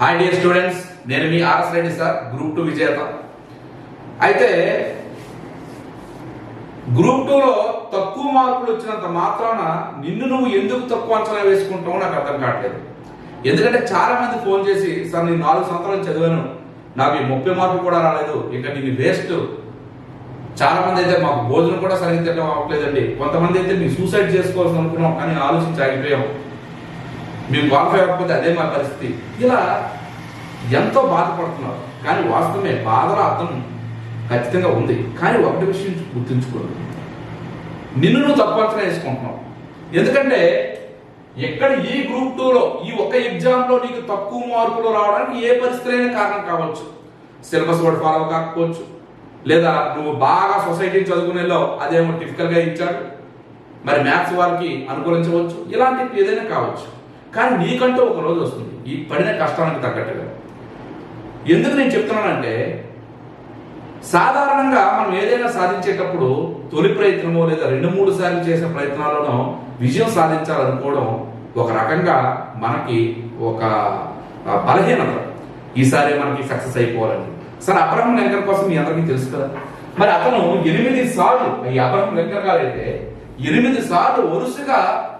Hi dear students నేను మీ RS Reddy sir group two విజేత. అయితే గ్రూప్ టూలో తక్కువ మార్కులు వచ్చినంత మాత్రాన నిన్ను నువ్వు ఎందుకు తక్కువ అంచనా వేసుకుంటావో నాకు అర్థం కావట్లేదు. ఎందుకంటే చాలా మంది ఫోన్ చేసి సార్ నేను నాలుగు సంవత్సరాలు చదివాను. నాకు ఈ ముప్పై మార్కులు కూడా రాలేదు. ఇంకా నేను వేస్ట్. చాలా మంది అయితే మాకు భోజనం కూడా సరిగ్గా తినడం అవ్వట్లేదండి. కొంతమంది అయితే మేము సూసైడ్ చేసుకోవాల్సి అనుకున్నాం కానీ ఆలోచించి ఆగిపోయాం. మేము క్వాలిఫై అవ్వకపోతే అదే మా పరిస్థితి. ఇలా ఎంతో బాధపడుతున్నారు. కానీ వాస్తవమే బాధల అర్థం ఖచ్చితంగా ఉంది. కానీ ఒకటి విషయం గుర్తుంచుకోండి. నిన్ను నువ్వు తప్పు వేసుకుంటున్నావు. ఎందుకంటే ఎక్కడ ఈ గ్రూప్ టూలో ఈ ఒక్క ఎగ్జామ్లో నీకు తక్కువ మార్కులు రావడానికి ఏ పరిస్థితులైనా కారణం కావచ్చు. సిలబస్ కూడా ఫాలో కాకపోవచ్చు. లేదా నువ్వు బాగా సొసైటీ చదువుకునేలో అదేమో టిఫికల్గా ఇచ్చాడు. మరి మ్యాథ్స్ వాళ్ళకి అనుకూలించవచ్చు. ఇలాంటివి ఏదైనా కావచ్చు. కానీ నీకంటూ ఒక రోజు వస్తుంది. ఈ పడిన కష్టానికి తగ్గట్టుగా. ఎందుకు నేను చెప్తున్నానంటే సాధారణంగా మనం ఏదైనా సాధించేటప్పుడు తొలి ప్రయత్నమో లేదా రెండు మూడు సార్లు చేసిన ప్రయత్నాలను విజయం సాధించాలనుకోవడం ఒక రకంగా మనకి ఒక బలహీనత. ఈసారి మనకి సక్సెస్ అయిపోవాలని. సరే అబ్రహం లింకన్ కోసం మీ అందరికీ తెలుసు కదా. మరి అతను ఎనిమిది సార్లు ఈ అబ్రహం లింకన్ గారైతే ఎనిమిది సార్లు వరుసగా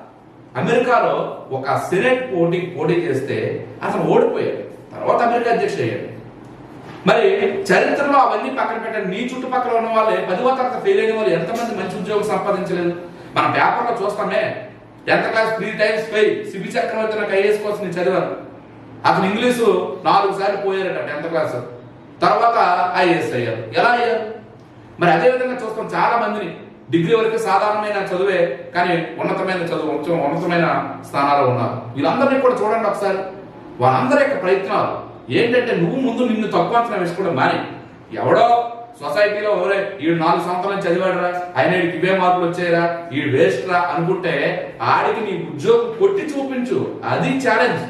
అమెరికాలో ఒక సెనేట్ పోటీ పోటీ చేస్తే అతను ఓడిపోయాడు. తర్వాత అమెరికా అధ్యక్షుడు అయ్యాడు. మరి చరిత్రలో అవన్నీ పక్కన పెట్టండి. నీ చుట్టుపక్కల ఉన్న వాళ్ళే పదివ తరగతి ఫెయిల్ అయిన వాళ్ళు ఎంతమంది మంచి ఉద్యోగం సంపాదించలేదు? మన పేపర్లో చూస్తామే. Tenth class three times fail CB Chakravarthi నాకు ఐఏఎస్ కోసం నేను చదివాను. అతను ఇంగ్లీషు నాలుగు సార్లు పోయారట టెన్త్ క్లాస్. తర్వాత ఐఏఎస్ అయ్యారు. ఎలా అయ్యారు? మరి అదే విధంగా చూస్తాం చాలా మందిని. డిగ్రీ వరకు సాధారణమైన చదువే కానీ ఉన్నతమైన చదువు ఉన్నతమైన స్థానాల్లో ఉన్నారు. వీళ్ళందరినీ కూడా చూడండి ఒకసారి. వాళ్ళందరి యొక్క ప్రయత్నాలు ఏంటంటే నువ్వు ముందు నిన్ను తక్కువ అంచనా వేసుకోవడం మాని. ఎవడో సొసైటీలో ఎవరే ఈడు నాలుగు సంవత్సరాలు చదివాడురా ఆయన ఈడికి ఇవే మార్కులు వచ్చాయరా ఈడు వేస్ట్ రా అనుకుంటే ఆడికి నీ ఉద్యోగం కొట్టి చూపించు. అది ఛాలెంజ్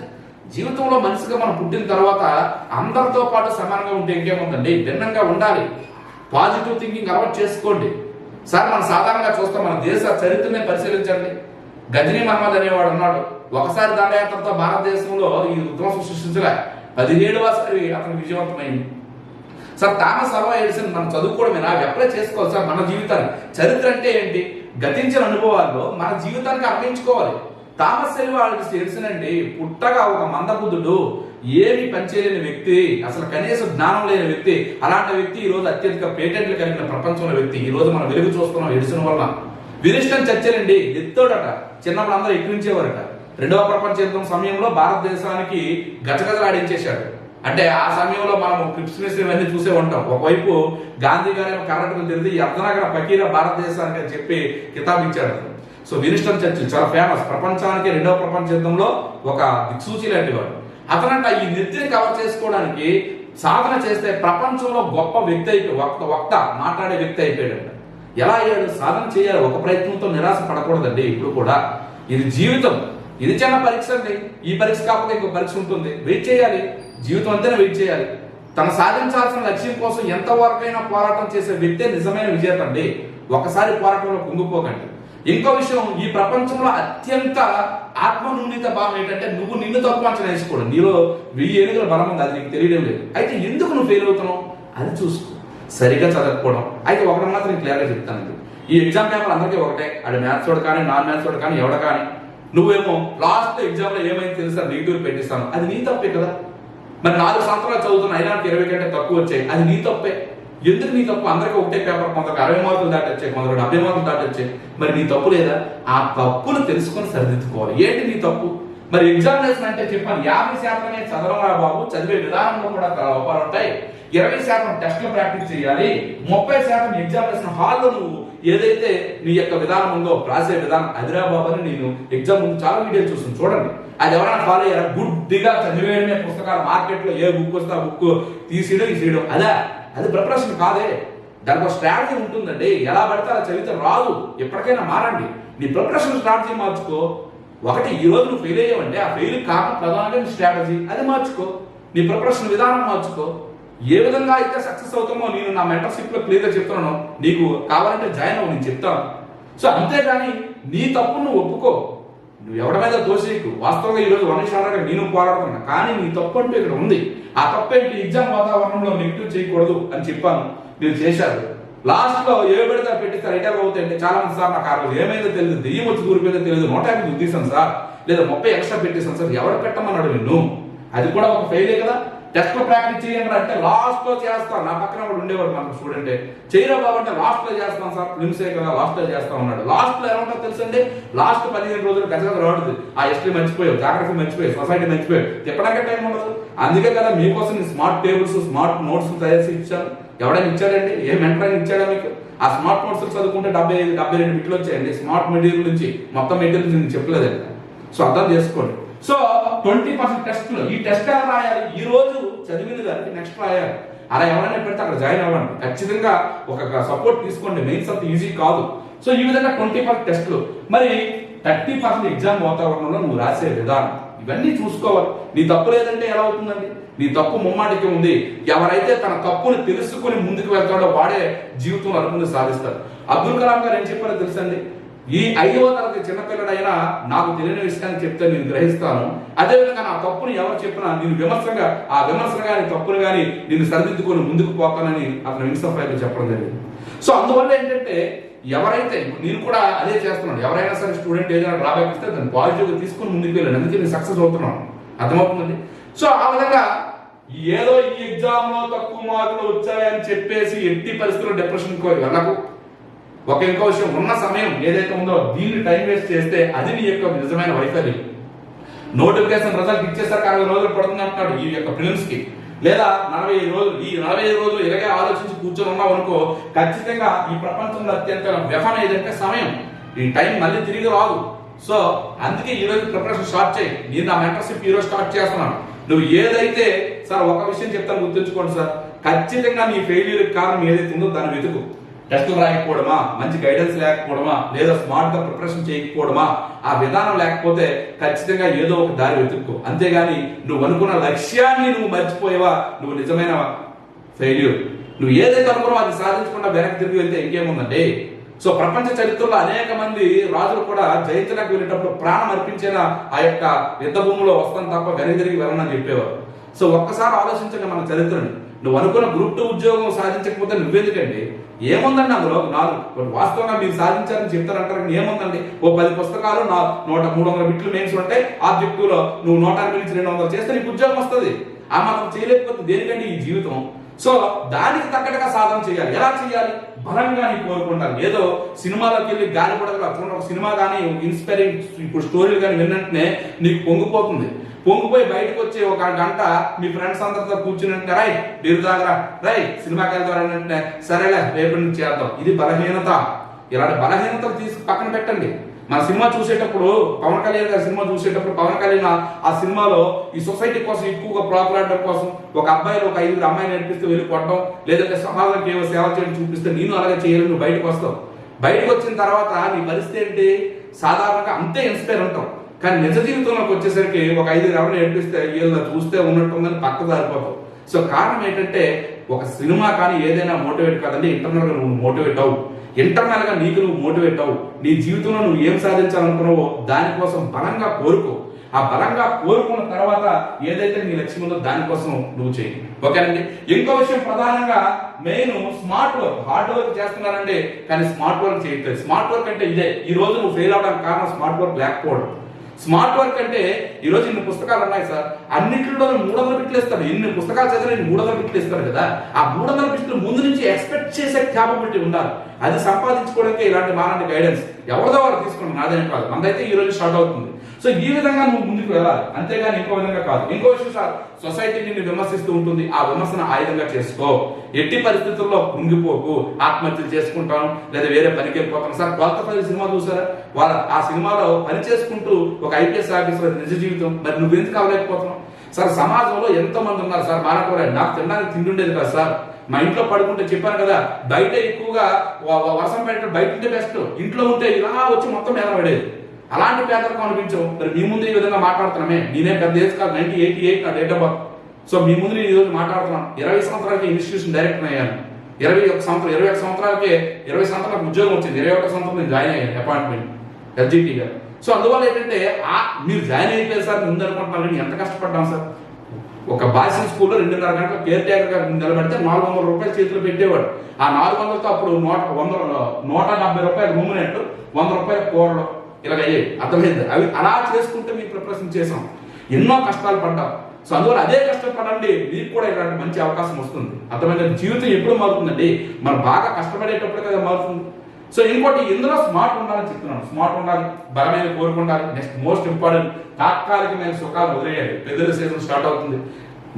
జీవితంలో మనిషిగా మనం పుట్టిన తర్వాత అందరితో పాటు సమానంగా ఉంటే ఇంకేముందండి? భిన్నంగా ఉండాలి. పాజిటివ్ థింకింగ్ అలవాటు చేసుకోండి. సార్ మనం సాధారణంగా చూస్తాం మన దేశ చరిత్రనే పరిశీలించండి. గజనీ మహమ్మద్ అనేవాడు ఉన్నాడు. ఒకసారి దండయాత్రతో భారతదేశంలో ఈ విధ్వంసం సృష్టించలే. పదిహేడవసారి అతను విజయవంతమైంది. సార్ థామస్ అల్వా ఎడిసన్ మనం చదువుకోవడమే నాకు అప్లై చేసుకోవాలి సార్? మన జీవితాన్ని. చరిత్ర అంటే ఏంటి? గతించిన అనుభవాల్లో మన జీవితానికి అర్పించుకోవాలి థామస్ అల్వా ఎడిసన్ అండి పుట్టగా ఒక మందబుద్ధుడు ఏమి పనిచేయలేని వ్యక్తి అసలు కనీసం జ్ఞానం లేని వ్యక్తి అలాంటి వ్యక్తి ఈ రోజు అత్యధిక పేటెంట్లు కలిగిన ప్రపంచంలో వ్యక్తి. ఈ రోజు మనం వెలుగు చూస్తున్నాం ఎడిసన్ వల్ల. విరిష్టం చర్చలండి ఎత్తోడట. చిన్నప్పుడు అందరూ ఎక్కించేవారట. రెండవ ప్రపంచ యుద్ధం సమయంలో భారతదేశానికి గజగజలాడించేశాడు అంటే ఆ సమయంలో మనం క్రిప్స్మిస్ ఇవన్నీ చూసే ఉంటాం. ఒకవైపు గాంధీ గారు కర్ణాటకలు తిరిగి ఈ అర్ధనగర ఫకీర భారతదేశానికి అని చెప్పి కితాబ్ ఇచ్చాడు సో వినిస్టన్ చర్చిల్ చాలా ఫేమస్. ప్రపంచానికి రెండవ ప్రపంచ యుద్ధంలో ఒక దిక్సూచి లాంటి వాడు. అతనంట ఈ నెత్తిని కవర్ చేసుకోవడానికి సాధన చేస్తే ప్రపంచంలో గొప్ప వ్యక్తి అయిపోయి వక్త వక్త మాట్లాడే వ్యక్తి అయిపోయాడు ఎలా అయ్యాడు? సాధన చేయాలి. ఒక ప్రయత్నంతో నిరాశ పడకూడదండి. ఇప్పుడు కూడా ఇది జీవితం. ఇది చిన్న పరీక్ష అండి. ఈ పరీక్ష కాకపోతే ఇంకో పరీక్ష ఉంటుంది. వెయిట్ చేయాలి. జీవితం అంతేనే వెయిట్ చేయాలి. తను సాధించాల్సిన లక్ష్యం కోసం ఎంతవరకైనా పోరాటం చేసే వ్యక్తే నిజమైన విజేత అండి. ఒకసారి పోరాటంలో కుంగిపోకండి. ఇంకో విషయం ఈ ప్రపంచంలో అత్యంత ఆత్మనూన్యత భావం ఏంటంటే నువ్వు నిన్ను తక్కువ అంచనా వేసుకోవడం. నీలో వెయ్యి ఏనుగుల బలం ఉంది. అది నీకు తెలియడం లేదు. అయితే ఎందుకు నువ్వు ఫెయిల్ అవుతున్నావు? అది చూసుకో. సరిగా చదవకపోవడం. అయితే ఒకటి మాత్రం నేను క్లియర్గా చెప్తాను ఈ ఎగ్జామ్ పేపర్ అందరికీ ఒకటే. అది మ్యాథ్స్ వాడు కానీ నాన్ మ్యాథ్స్ వాడు కానీ ఎవడ కానీ నువ్వేమో లాస్ట్ ఎగ్జామ్లో ఏమైంది తెలుసా? నెగిటివ్ పెట్టిస్తాను. అది నీ తప్పే కదా. మరి నాలుగు సంవత్సరాలు చదువుతున్న అయినా నాకు ఇరవై కంటే తక్కువ వచ్చాయి. అది నీ తప్పే. ఎందుకు నీ తప్పు? అందరికీ ఒకటే పేపర్ కొంత అరవై మార్కులు దాటి వచ్చాయి కొందరు డెబ్బై మార్కులు దాటి వచ్చాయి. మరి నీ తప్పు లేదా? ఆ తప్పును తెలుసుకొని సరిదిద్దుకోవాలి. ఏంటి నీ తప్పు? మరి ఎగ్జామినేషన్ అంటే చెప్పాను యాభై శాతమే చదవరా బాబు? చదివే విధానంలో కూడా లోపాలు ఉంటాయి. ఇరవై శాతం టెస్ట్లు ప్రాక్టీస్ చేయాలి. ముప్పై శాతం ఎగ్జామినేషన్ హాల్లో నువ్వు ఏదైతే నీ యొక్క విధానం ఉందో రాసే విధానం హైదరాబాద్ అని నేను ఎగ్జామ్ ముందు చాలా వీడియోలు చూసాను చూడండి. అది ఎవరైనా ఫాలో అయ్యారా? గుడ్డిగా చదివేయడమే పుస్తకాలు మార్కెట్లో ఏ బుక్ వస్తే ఆ బుక్ తీసేయడం తీసేయడం అదే అది ప్రిపరేషన్ కాదే. దానికి ఒక స్ట్రాటజీ ఉంటుందండి. ఎలా పడితే అలా చదివితే రాదు. ఎప్పటికైనా మారండి. నీ ప్రిపరేషన్ స్ట్రాటజీ మార్చుకో. ఒకటి ఈ రోజు నువ్వు ఫెయిల్ అయ్యావంటే ఆ ఫెయిల్ కాక ప్రధానమైన స్ట్రాటజీ అది మార్చుకో. నీ ప్రిపరేషన్ విధానం మార్చుకో. ఏ విధంగా అయితే సక్సెస్ అవుతామో నేను నా మెంటర్షిప్లో క్లియర్గా చెప్తున్నాను నీకు కావాలంటే జాయిన్ అవ్వు నేను చెప్తాను సో అంతేగాని నీ తప్పు నువ్వు ఒప్పుకో. నువ్వు ఎవరి మీద దోషీకు వాస్తవంగా ఈరోజు వన్ శాతం నేను పోరాడుతున్నా కానీ నీ తప్పు అంటూ ఇక్కడ ఉంది. ఆ తప్పు ఎగ్జామ్ వాతావరణంలో నెగిటివ్ చేయకూడదు అని చెప్పాను. మీరు చేశారు. లాస్ట్లో ఏ పెడితే పెట్టిస్తారు? రిటైర్ అవుతాయంటే చాలా మంది సార్ నాకు ఆ రోజు ఏమైందో తెలియదు దెయ్యం వచ్చి దూరిపోయిందో తెలియదు నూట యాభై ఉద్దేశం సార్. లేదా ముప్పై ఎక్స్ట్రా పెట్టేసాను సార్. ఎవరు పెట్టమన్నాడు నిన్ను? అది కూడా ఒక ఫెయిలే కదా? టెస్ట్లో ప్రాక్టీస్ చేయండి అంటే లాస్ట్లో చేస్తాను నా పక్కన కూడా ఉండేవాడు మనకు స్టూడెంట్ చేయరా బాబు అంటే లాస్ట్లో చేస్తాం సార్. ఫిల్మ్సే కదా లాస్ట్లో చేస్తా ఉన్నాడు. లాస్ట్లో ఎలా ఉంటుందో తెలుసండి? లాస్ట్ పదిహేను రోజులు గజగజ రావడదు ఆ హిస్టరీ మర్చిపోయావు. జాగ్రఫీ మర్చిపోయావు. సొసైటీ మర్చిపోయావు. తిప్పడానికి టైం ఉండదు. అందుకే కదా మీకోసం స్మార్ట్ టేబుల్స్ స్మార్ట్ నోట్స్ తయారు చేసి ఇచ్చాను. ఎవడైనా ఇచ్చాడండి ఏ మెంటర్ ఇచ్చాడా మీకు? ఆ స్మార్ట్ నోట్స్ చదువుకుంటే డెబ్బై ఐదు డెబ్బై రెండు బిట్లు వచ్చాయండి. స్మార్ట్ మెటీరియల్ నుంచి మొత్తం మెటీరియల్ నేను చెప్పలేదండి. సో అర్థం చేసుకోండి. సో ట్వంటీ పర్సెంట్ టెస్ట్లో. ఈ టెస్ట్ ఎలా రాయాలి? ఈ రోజు చదివిన దానికి నెక్స్ట్ రాయాలి. అలా ఎవరైనా పెడితే అక్కడ జాయిన్ అవ్వండి. ఖచ్చితంగా ఒక సపోర్ట్ తీసుకోండి. మెయిన్స్ అంత ఈజీ కాదు. సో ఈ విధంగా ట్వంటీ పర్సెంట్ టెస్ట్లు. మరి థర్టీ పర్సెంట్ ఎగ్జామ్ వాతావరణంలో నువ్వు రాసే విధానం. ఇవన్నీ చూసుకోవాలి. నీ తప్పు లేదంటే ఎలా అవుతుందండి? నీ తప్పు ముమ్మాటికి ఉంది. ఎవరైతే తన తప్పుని తెలుసుకొని ముందుకు వెళ్తాడో వాడే జీవితంలో అనుకుని సాధిస్తారు. అబ్దుల్ కలాం గారు ఏం చెప్పారో తెలుసండి ఈ ఐదవ తరగతి చిన్నపిల్లడైనా నాకు తెలియని విషయాన్ని చెప్తే నేను గ్రహిస్తాను. అదేవిధంగా నా తప్పును ఎవరు చెప్పినా నేను విమర్శగా ఆ విమర్శను కానీ తప్పును కానీ నేను సరిదిద్దుకొని ముందుకు పోతానని అతను విన్సఫ్ ఫైల్ చెప్పడం జరిగింది. సో అందువల్ల ఏంటంటే ఎవరైతే నేను కూడా అదే చేస్తున్నాను. ఎవరైనా సరే స్టూడెంట్ ఏదైనా డ్రాబ్యాక్ ఇస్తే దాన్ని పాజిటివ్గా తీసుకొని ముందుకు వెళ్ళాను అందుకే నేను సక్సెస్ అవుతున్నాను. అర్థమవుతుందండి? సో ఆ విధంగా ఏదో ఈ ఎగ్జామ్లో తక్కువ మార్కులు వచ్చాయని చెప్పేసి ఎట్టి పరిస్థితుల్లో డిప్రెషన్ వెళ్ళకు ఒక ఇంకో విషయం ఉన్న సమయం ఏదైతే ఉందో దీన్ని టైం వేస్ట్ చేస్తే అది నీ యొక్క నిజమైన వైఫల్యం నోటిఫికేషన్ రిజల్ట్ ఇచ్చేసరికి అరవై రోజులు పడుతుంది అంటున్నాడు ఈ యొక్క ఫిలిమ్స్కి. లేదా నలభై ఐదు రోజులు ఈ నలభై ఐదు రోజులు ఇలాగే ఆలోచించి కూర్చొని ఉన్నావు అనుకో ఖచ్చితంగా ఈ ప్రపంచంలో అత్యంత వ్యఫన ఏదంటే సమయం. ఈ టైం మళ్ళీ తిరిగి రాదు. సో అందుకే ఈ రోజు ప్రిపరేషన్ స్టార్ట్ చేయి. నేను నా మెంటర్షిప్ ఈ రోజు స్టార్ట్ చేస్తున్నాను. నువ్వు ఏదైతే సార్ ఒక విషయం చెప్తాను గుర్తుంచుకోండి సార్. ఖచ్చితంగా నీ ఫెయిల్యూర్ కారణం ఏదైతే ఉందో దాన్ని వెతుకు. టెస్టులు రాయకపోవడమా? మంచి గైడెన్స్ లేకపోవడమా? లేదా స్మార్ట్గా ప్రిపరేషన్ చేయకపోవడమా? ఆ విధానం లేకపోతే ఖచ్చితంగా ఏదో ఒక దారి వెతుక్కో. అంతేగాని నువ్వు అనుకున్న లక్ష్యాన్ని నువ్వు మర్చిపోయావా? నువ్వు నిజమైన ఫెయిల్యూర్ నువ్వు ఏదైతే అనుకున్నావు అది సాధించకుండా వెనక్కి తిరిగి వెళ్తే ఇంకేముందండి? సో ప్రపంచ చరిత్రలో అనేక మంది రాజులు కూడా జయించడానికి వెళ్ళేటప్పుడు ప్రాణం అర్పించిన ఆ యొక్క యుద్ధ భూమిలో వస్తాను తప్ప వెనక్కి తిరిగి వెళ్ళనని చెప్పేవారు. సో ఒక్కసారి ఆలోచించండి మన చరిత్రని. నువ్వు అనుకున్న గ్రూప్ టూ ఉద్యోగం సాధించకపోతే నువ్వెందుకండి? ఏముందండి అందులో? నాలుగు. వాస్తవంగా మీరు సాధించారని చెప్తారంటారు కానీ ఏముందండి? ఓ పది పుస్తకాలు నా నూట మూడు వందల బిట్లు మెయిన్స్ ఉంటాయి ఆబ్జెక్టివ్లో నువ్వు నూట ఎనభై నుంచి రెండు వందలు చేస్తే నీకు ఉద్యోగం వస్తుంది. ఆ మాత్రం చేయలేకపోతే దేనికండి ఈ జీవితం? సో దానికి తగ్గట్టుగా సాధన చేయాలి. ఎలా చేయాలి? బలంగా నీ కోరుకుంటాను ఏదో సినిమాలోకి వెళ్ళి గాలి పడగల ఒక సినిమా కానీ ఇన్స్పైరింగ్ ఇప్పుడు స్టోరీలు కానీ విన్నట్టునే నీకు పొంగిపోతుంది. పొంగిపోయి బయటకు వచ్చి ఒక గంట మీ ఫ్రెండ్స్ అందరితో కూర్చుని అంటే రై బీరు దాగరా రై సినిమాకి వెళ్తారని అంటే సరేలే రేపటి నుంచి చేద్దాం. ఇది బలహీనత. ఇలాంటి బలహీనతలు తీసి పక్కన పెట్టండి. మన సినిమా చూసేటప్పుడు పవన్ కళ్యాణ్ గారి సినిమా చూసేటప్పుడు పవన్ కళ్యాణ్ ఆ- సినిమాలో ఈ సొసైటీ కోసం ఎక్కువగా ప్రాకులాడడం కోసం ఒక అబ్బాయిలు ఒక ఐదుగురు అమ్మాయిని నడిపిస్తూ వెళ్ళి కొట్టడం లేదంటే సమాజానికి ఏవో సేవ చేయడం చూపిస్తే నేను అలాగే చేయాలి నువ్వు బయటకు వస్తావు. బయటకు వచ్చిన తర్వాత నీ పరిస్థితి ఏంటి? సాధారణంగా అంతే ఇన్స్పైర్ ఉంటాం కానీ నిజ జీవితంలోకి వచ్చేసరికి ఒక ఐదు ఎవరిని ఏడిపిస్తే వీళ్ళ చూస్తే ఉన్నట్టుందని పక్క దారిపోతావు సో కారణం ఏంటంటే ఒక సినిమా కానీ ఏదైనా మోటివేట్ కాదండి ఇంటర్నల్గా నువ్వు మోటివేట్ అవ్వు. ఇంటర్నల్గా నీకు నువ్వు మోటివేట్ అవ్వు. నీ జీవితంలో నువ్వు ఏం సాధించాలనుకున్నావో దానికోసం బలంగా కోరుకో. ఆ బలంగా కోరుకున్న తర్వాత ఏదైతే నీ లక్ష్యం ఉందో దానికోసం నువ్వు చేయి. ఓకేనండి? ఇంకో విషయం ప్రధానంగా main smart work. Hard work చేస్తున్నారండి కానీ స్మార్ట్ వర్క్ చేయట్లేదు. స్మార్ట్ వర్క్ అంటే ఇదే. ఈ రోజు నువ్వు ఫెయిల్ అవడానికి కారణం స్మార్ట్ వర్క్ లేకపోవడం. స్మార్ట్ వర్క్ అంటే ఈరోజు ఇన్ని పుస్తకాలు ఉన్నాయి సార్. అన్నింటిలో మూడు వందల బిట్లు ఇస్తాడు ఎన్ని పుస్తకాలు చదివిన మూడు వందల బిట్లు ఇస్తాడు కదా. ఆ మూడు వందల బిట్లు ముందు నుంచి ఎక్స్పెక్ట్ చేసే క్యాపబిలిటీ ఉండాలి. అది సంపాదించుకోవడానికి ఇలాంటి మాలాంటి గైడెన్స్ ఎవరిదో వాళ్ళు తీసుకుని నాదేం కాదు. మనదైతే ఈ రోజు స్టార్ట్ అవుతుంది. సో ఈ విధంగా నువ్వు ముందుకు వెళ్ళాలి. అంతేగాని ఇంకో విధంగా కాదు. ఇంకో విషయం సార్ సొసైటీ నిన్ను విమర్శిస్తూ ఉంటుంది. ఆ విమర్శన ఆయుధంగా చేసుకో. ఎట్టి పరిస్థితుల్లో కుంగిపోకు ఆత్మహత్యలు చేసుకుంటాను లేదా వేరే పనికి వెళ్ళిపోతాను. సార్ కొత్త పది సినిమా చూసారా? వాళ్ళ ఆ సినిమాలో పని చేసుకుంటూ ఒక ఐపీఎస్ ఆఫీసర్ నిజ జీవితం. మరి నువ్వెందుకు అవ్వలేకపోతున్నావు సార్ సమాజంలో ఎంతో మంది ఉన్నారు? సార్ మానకూర నాకు తినడానికి తిండి ఉండేది కదా సార్. మా ఇంట్లో పడుకుంటే చెప్పాను కదా బయట ఎక్కువగా వర్షం పడేటప్పుడు బయట ఉంటే బెస్ట్ ఇంట్లో ఉంటే ఇలా వచ్చి మొత్తం మీద పడేది. అలాంటి పేదరికం అనిపించవు. మరి మీ ముందు ఈ విధంగా మాట్లాడుతున్నామే. నేనే పెద్ద ఏజ్ కాదు నైన్టీ ఎయిటీ ఎయిట్ నా డేట్ ఆఫ్ బర్త్. సో మీ ముందు నేను ఈ రోజు మాట్లాడుతున్నాను. ఇరవై సంవత్సరాలకి ఇన్స్టిట్యూషన్ డైరెక్టర్ అయ్యాను. ఇరవై ఒక సంవత్సరం ఇరవై ఒక సంవత్సరాలకి ఇరవై సంవత్సరాలకు ఉద్యోగం వచ్చింది. ఇరవై ఒక సంవత్సరం నేను జాయిన్ అయ్యాను అపాయింట్మెంట్ ఎస్జిటి సో అందువల్ల ఏంటంటే ఆ మీరు జాయిన్ అయిపోయారు సార్ ముందు అనుకుంటున్నారు కానీ ఎంత కష్టపడ్డాం సార్? ఒక బాసిల్ స్కూల్లో రెండున్నర గంటల కేర్ టేకర్గా నిలబెడితే నాలుగు వందల రూపాయలు చేతిలో పెట్టేవాడు. ఆ నాలుగు వందలతో అప్పుడు నూట వంద నూట డెబ్బై రూపాయలు రూమ్ వంద రూపాయలు కూరలు ఇలాగ అయ్యాయి అర్థమైంది? అవి అలా చేసుకుంటే మేము ప్రిపరేషన్ చేసాం ఎన్నో కష్టాలు పడ్డాం. సో అందువల్ల అదే కష్టపడండి మీకు కూడా ఇలాంటి మంచి అవకాశం వస్తుంది. అర్థమైంది? జీవితం ఎప్పుడు మారుతుందండి. మనం బాగా కష్టపడేటప్పుడు కదా మారుతుంది. సో ఇంకోటి ఇందులో స్మార్ట్ ఉండాలని చెప్తున్నాను. స్మార్ట్ ఉండాలి బలమైన కోరుకుండాలి నెక్స్ట్ మోస్ట్ ఇంపార్టెంట్ తాత్కాలికమైన సుఖాలు వదిలేయాలి. పెద్దల సీజన్ స్టార్ట్ అవుతుంది.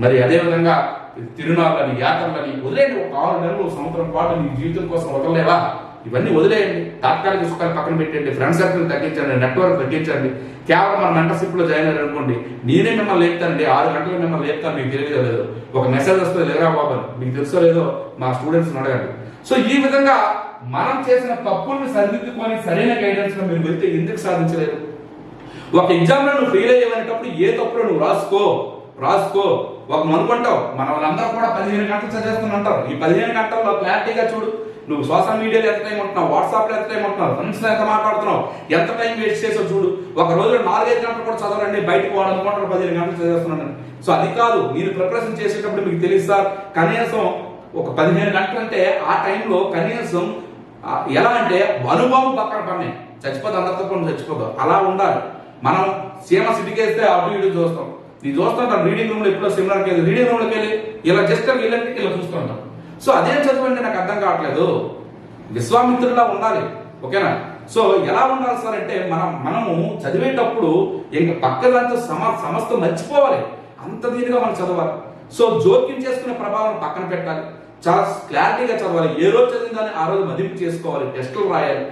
మరి అదే విధంగా తిరునాళ్ళని యాత్రలని వదిలేయండి. ఒక ఆరు నెలలు సంవత్సరం పాటు మీ జీవితం కోసం వదలలేవా? ఇవన్నీ వదిలేయండి. తాత్కాలిక సుఖాలు పక్కన పెట్టండి. ఫ్రెండ్ సర్కిల్ తగ్గించండి. నెట్వర్క్ తగ్గించండి. కేవలం మన మెంటర్షిప్లో జాయిన్ అయ్యారు అనుకోండి నేనే మిమ్మల్ని లేపుతానండి. ఆరు గంటలు మిమ్మల్ని లేపుతాను. మీకు తెలియదో లేదో ఒక మెసేజ్ వస్తుంది లేరా బాబు మీకు తెలుసో లేదో మా స్టూడెంట్స్ అడగండి. సో ఈ విధంగా మనం చేసిన తప్పుల్ని సరిదిద్దుకొని సరైన గైడెన్స్లో మీరు వెళ్తే ఎందుకు సాధించలేరు? ఒక ఎగ్జామ్లో నువ్వు ఫెయిల్ అయ్యేవనేటప్పుడు ఏ తప్పులో నువ్వు రాసుకో? రాసుకో. ఒక అనుకుంటావు మన వాళ్ళందరూ కూడా పదిహేను గంటలు చదివేస్తున్నా అంటారు. ఈ పదిహేను గంటల్లో క్లారిటీగా చూడు. నువ్వు సోషల్ మీడియాలో ఎంత టైం ఉంటున్నావు? వాట్సాప్లో ఎంత టైం ఉంటున్నావు? ఫ్రెండ్స్ ఎంత మాట్లాడుతున్నావు? ఎంత టైం వేస్ట్ చేసావు చూడు. ఒక రోజు నాలుగైదు గంటలు కూడా చదవండి బయటకు పోవాలనుకుంటారు పదిహేను గంటలు చదివేస్తున్నాను సో అది కాదు మీరు ప్రిపరేషన్ చేసేటప్పుడు మీకు తెలుసు సార్ కనీసం ఒక పదిహేను గంటలు అంటే ఆ టైంలో కనీసం ఎలా అంటే అనుభవం పక్కన పని చచ్చిపోదు అందరితో పని చచ్చిపోదు. అలా ఉండాలి. మనం సీమ సిటీకేస్తే అటు ఇటు చూస్తాం. ఇది చూస్తుంటాం రీడింగ్ రూమ్లో ఎప్పుడో సెమినార్కి వెళ్ళి రీడింగ్ రూమ్లోకి వెళ్ళి ఇలా జస్ట్ వీళ్ళకి ఇలా చూస్తుంటాం సో అదేం చదువు నాకు అర్థం కావట్లేదు. విశ్వామిత్రులా ఉండాలి. ఓకేనా? సో ఎలా ఉండాలి సార్ అంటే మనం మనము చదివేటప్పుడు ఇంకా పక్కదంతా సమ సమస్త మర్చిపోవాలి. అంత దీనిగా మనం చదవాలి. సో జోక్యం చేసుకునే ప్రభావం పక్కన పెట్టాలి. చాలా క్లారిటీగా చదవాలి. ఏ రోజు చదివిన దాన్ని ఆ రోజు మదింపు చేసుకోవాలి. టెస్టులు రాయాలి.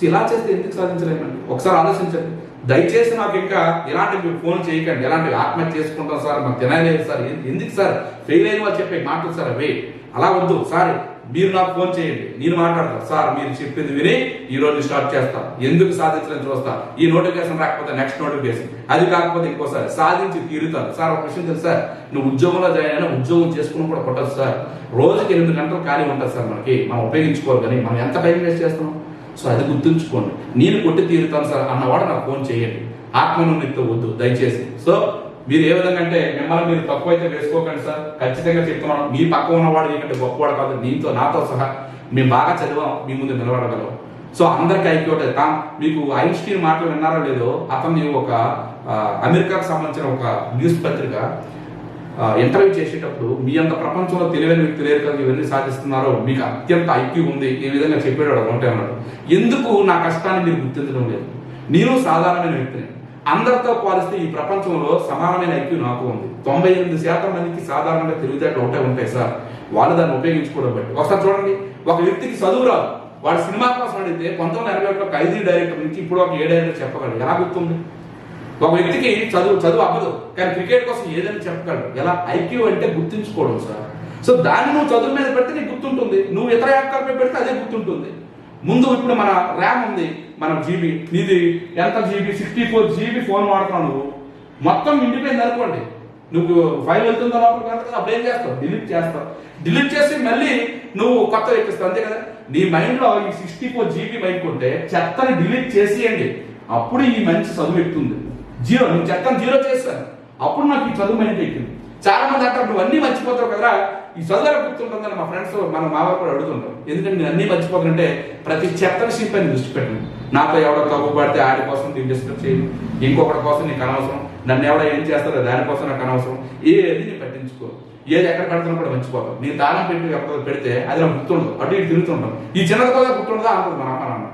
సో ఇలా చేస్తే ఎందుకు సాధించలేమండి ఒకసారి ఆలోచించండి. దయచేసి నాకు ఇంకా ఇలాంటివి మీరు ఫోన్ చేయకండి. ఎలాంటి ఆత్మహత్య చేసుకుంటాం సార్? మాకు తినలేదు సార్. ఎందుకు సార్? ఫెయిల్ అయిన వాళ్ళు చెప్పే మాటలు సార్ అవే. అలా వద్దు. సార్. మీరు నాకు ఫోన్ చేయండి. నేను మాట్లాడతాను సార్ మీరు చెప్పింది విని ఈ రోజు స్టార్ట్ చేస్తాను ఎందుకు సాధించడం చూస్తా? ఈ నోటిఫికేషన్ రాకపోతే నెక్స్ట్ నోటిఫికేషన్. అది కాకపోతే ఇంకోసారి సాధించి తీరుతాను. సార్ ఒక విషయం తెలుసా నువ్వు ఉద్యోగంలో జాయిన్ అయినా ఉద్యోగం చేసుకుని కూడా కొట్టదు సార్. రోజుకి ఎనిమిది గంటలు ఖాళీ ఉంటుంది సార్ మనకి. మనం ఉపయోగించుకోవాలి కానీ మనం ఎంత టైం వేస్ట్ చేస్తాం సో అది గుర్తుంచుకోండి. నేను కొట్టి తీరుతాను సార్ అన్నవాడు నాకు ఫోన్ చేయండి. ఆత్మనునితో వద్దు. దయచేసి. సో మీరు ఏ విధంగా అంటే మిమ్మల్ని మీరు తక్కువ అయితే వేసుకోకండి సార్. ఖచ్చితంగా చెప్తున్నాను. మీ పక్క ఉన్నవాడు ఏంటంటే గొప్పవాడు కాదు. దీంతో నాతో సహా మేము బాగా చదివాం. మీ ముందు నిలబడగలం సో అందరికీ ఐక్యూట్ మీకు ఐన్స్టీన్ మాటలు విన్నారో లేదో అతన్ని ఒక అమెరికాకు సంబంధించిన ఒక న్యూస్ పత్రిక ఇంటర్వ్యూ చేసేటప్పుడు మీ అంత ప్రపంచంలో తెలివైన వ్యక్తి లేరు కదా ఇవన్నీ సాధిస్తున్నారో మీకు అత్యంత ఐక్యూ ఉంది. ఈ విధంగా చెప్పాడు ఒకటే అన్నాడు. ఎందుకు నా కష్టాన్ని మీరు గుర్తించడం లేదు? నేను సాధారణమైన వ్యక్తిని. అందరితో పోలిస్తే ఈ ప్రపంచంలో సమానమైన ఐక్యూ నాకు ఉంది. తొంభై ఎనిమిది శాతం మందికి సాధారణంగా తెలివితేటలు ఒకటే ఉంటాయి సార్. వాళ్ళు దాన్ని ఉపయోగించుకోవడం బట్టి. ఒకసారి చూడండి. ఒక వ్యక్తికి చదువు రాదు. వాడు సినిమా కోసం అడిగితే పంతొమ్మిది వందల ఎనభై ఒకటిలో ఒక ఐదు డైరెక్టర్ నుంచి ఇప్పుడు ఒక ఏ డైరెక్టర్ చెప్పగలడు. ఎలా గుర్తుంది? ఒక వ్యక్తికి చదువు చదువు అవ్వదు. కానీ క్రికెట్ కోసం ఏదైనా చెప్పగలడు. ఎలా? ఐక్యూ అంటే గుర్తుంచుకోవడం సార్. సో దాన్ని నువ్వు చదువు మీద పెడితే నీకు గుర్తుంటుంది. నువ్వు ఇతర యాక్టర్ మీద పెడితే అదే గుర్తుంటుంది. ముందు ఇప్పుడు మన ర్యామ్ ఉంది మన జీబీ నీది ఎంత GB sixty four GB phone వాడుతున్నావు నువ్వు. మొత్తం నిండిపోయింది అనుకోండి. నువ్వు ఫైల్ వెళ్తుందో లోపల కదా అప్పుడు ఏం చేస్తావు? డిలీట్ చేస్తావు. డిలీట్ చేసి మళ్ళీ నువ్వు కొత్త ఎక్కిస్తావు అంతే కదా? నీ మైండ్లో ఈ సిక్స్టీ ఫోర్ జీబీ మైండ్ ఉంటే చెత్తని డిలీట్ చేసేయండి. అప్పుడు ఈ మంచి చదువు ఎక్కుతుంది. జీరో నేను చెత్తను జీరో చేస్తాను అప్పుడు నాకు ఈ చదువు మైండ్ ఎక్కింది. చాలా మంది అంటారు నువ్వు అన్ని మర్చిపోతావు కదా ఈ చదువు గుర్తుంటుందని మా ఫ్రెండ్స్ మన మావారు కూడా అడుగుతుంటాం. ఎందుకంటే నేను అన్ని మర్చిపోతానంటే ప్రతి చెత్త విషయం పైన దృష్టి పెట్టండి. నాతో ఎవడో తప్పు పడితే ఆడి కోసం దీన్ని డిస్కస్ చేయను. ఇంకొకటి కోసం నీకు అనవసరం. నన్ను ఎవడో ఏం చేస్తారో దానికోసం నాకు అనవసరం. ఏది నేను పట్టించుకో. ఏది ఎక్కడ పెడతానో కూడా మర్చిపోతాం. నేను దానం పెట్టి ఎక్కడ పెడితే అది నాకు గుర్తుండదు. అటు ఇటు తిరుగుతుంటాం. ఈ చిన్నది కూడా గుర్తుండదా అంటుంది మా అమ్మ నాన్న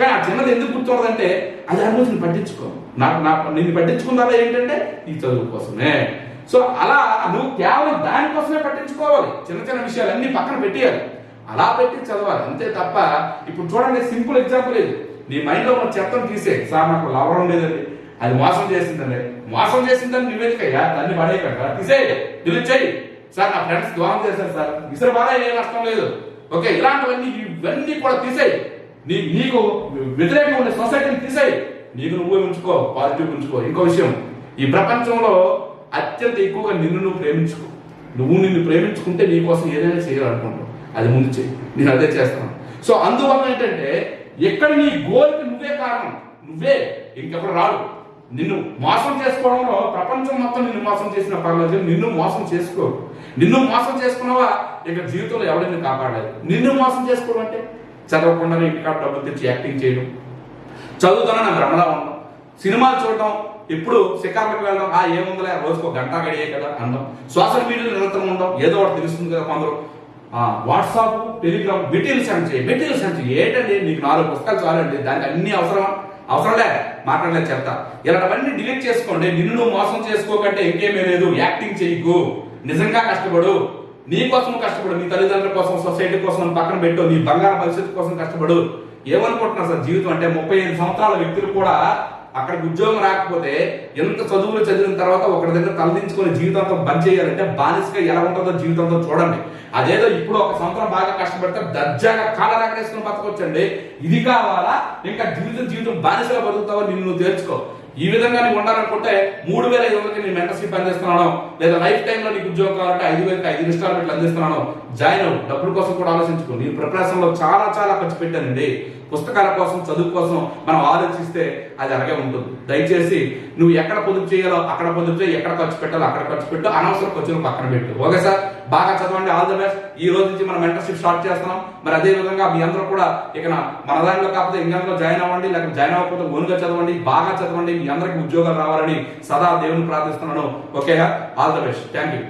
కానీ ఆ చిన్నది ఎందుకు గుర్తుండదంటే అది ఆ రోజు నేను పట్టించుకో. నాకు నా నేను పట్టించుకున్నారా ఏంటంటే? ఈ చదువు కోసమే. సో అలా నువ్వు కేవలం దానికోసమే పట్టించుకోవాలి. చిన్న చిన్న విషయాలన్నీ పక్కన పెట్టేయాలి. అలా పెట్టి చదవాలి. అంతే తప్ప ఇప్పుడు చూడండి సింపుల్ ఎగ్జాంపుల్ ఇది. నీ మైండ్లో ఉన్న చెత్తను తీసే. సార్ నాకు లాభం లేదండి. అది మోసం చేసిందండి. మోసం చేసిందని నువ్వెందుకయ్యా దాన్ని పడేయకుండా తీసేయి డిలీట్ చేయి. సార్ నా ఫ్రెండ్స్ దూరం చేశారు సార్. ఇసరు బాగా ఏం నష్టం లేదు. ఓకే ఇలాంటివన్నీ ఇవన్నీ కూడా తీసేయి. నీ నీకు వ్యతిరేకంగా ఉండే సొసైటీని తీసేయి. నీకు నువ్వే ఉంచుకో పాజిటివ్ ఉంచుకో. ఇంకో విషయం. ఈ ప్రపంచంలో అత్యంత ఎక్కువగా నిన్ను నువ్వు ప్రేమించుకో. నువ్వు నిన్ను ప్రేమించుకుంటే నీ కోసం ఏదైనా చేయాలనుకుంటావు అది ముందు చెయ్యి నేను అదే చేస్తాను. సో అందువల్ల ఏంటంటే ఎక్కడ నీ గోల్కి నువ్వే కారణం నువ్వే. ఇంకెప్పుడు రాడు నిన్ను మోసం చేసుకోవడంలో ప్రపంచం మొత్తం నిన్ను మోసం చేసిన పర్లేదు. నిన్ను మోసం చేసుకో నిన్ను మోసం చేసుకున్నావా? ఇక జీవితంలో ఎవరిని కాపాడాలి నిన్ను మోసం చేసుకోవడం అంటే చదవకుండానే ఇంటికాడ డబ్బులు తెచ్చి యాక్టింగ్ చేయడం. చదువుతానని నాకు రమణా ఉండడం సినిమాలు చూడటం ఇప్పుడు షికార్లకు వెళ్ళడం ఆ ఏముందిలే రోజుకు ఒక గంట గడియే కదా అనడం సోషల్ మీడియాలో నిరంతరం ఉండడం ఏదో ఒకటి తెలుస్తుంది కదా కొందరు. వాట్సాప్ టెలిగ్రామ్ మెటీరియల్ సెండ్ చేయి మెటీరియల్ సెండ్ చేయి. ఏంటండి? నీకు నాలుగు పుస్తకాలు చాలండి. దానికి అన్ని అవసరం అవసరంలే మాట్లాడలేదు చెప్తా. ఇలాంటివన్నీ డిలీట్ చేసుకోండి. నిన్ను నువ్వు మోసం చేసుకోకంటే ఇంకేమీ లేదు. యాక్టింగ్ చేయకు. నిజంగా కష్టపడు. నీ కోసం కష్టపడు. నీ తల్లిదండ్రుల కోసం సొసైటీ కోసం పక్కన పెట్టు. నీ బంగారు భవిష్యత్తు కోసం కష్టపడు. ఏమనుకుంటున్నా సార్? జీవితం అంటే ముప్పై ఐదు సంవత్సరాల వ్యక్తులు కూడా అక్కడికి ఉద్యోగం రాకపోతే ఎంత చదువులు చదివిన తర్వాత ఒకరి దగ్గర తలదించుకొని జీవితంతో బంద్ చేయాలంటే బానిసగా ఎలా ఉంటుందో జీవితంతో చూడండి. అదేదో ఇప్పుడు ఒక సంవత్సరం బాగా కష్టపడితే దర్జాగా కాళ్ళ రాకడేసుకుని బతకొచ్చండి. ఇది కావాలా? ఇంకా జీవితం జీవితం బానిసగా బతుకుతావో? నిన్ను నువ్వు తెలుసుకో ఈ విధంగా నీకు ఉండాలనుకుంటే మూడు వేల ఐదు నేను మెంటర్షిప్ అందిస్తున్నాను. లేదా లైఫ్ టైంలో నీకు ఉద్యోగం కావాలంటే ఐదు వేలకి ఐదు ఇన్స్టాల్మెంట్లు అందిస్తున్నాను. జాయిన్ అవ్వు. డబ్బుల కోసం కూడా ఆలోచించుకో. నేను ప్రిపరేషన్లో చాలా చాలా ఖర్చు పెట్టానండి. పుస్తకాల కోసం చదువు కోసం మనం ఆలోచిస్తే అది అలాగే ఉంటుంది. దయచేసి నువ్వు ఎక్కడ పొదుపు చేయాలో అక్కడ పొదుపు చేయి ఎక్కడ ఖర్చు పెట్టాలో అక్కడ ఖర్చు పెట్టు. అనవసర ఖర్చులు పక్కన పెట్టు. Okay sir? బాగా చదవండి ఆల్ ద బెస్ట్ ఈ రోజు నుంచి మనం మెంటర్షిప్ స్టార్ట్ చేస్తున్నాం. మరి అదే విధంగా మీ అందరూ కూడా ఇక మన దాంట్లో కాకపోతే ఇంగ్లాండ్లో జాయిన్ అవ్వండి లేకపోతే జాయిన్ అవ్వకపోతే ఓన్గా చదవండి బాగా చదవండి. మీ అందరికి ఉద్యోగాలు రావాలని సదా దేవుని ప్రార్థిస్తున్నాను. Okay all the best thank you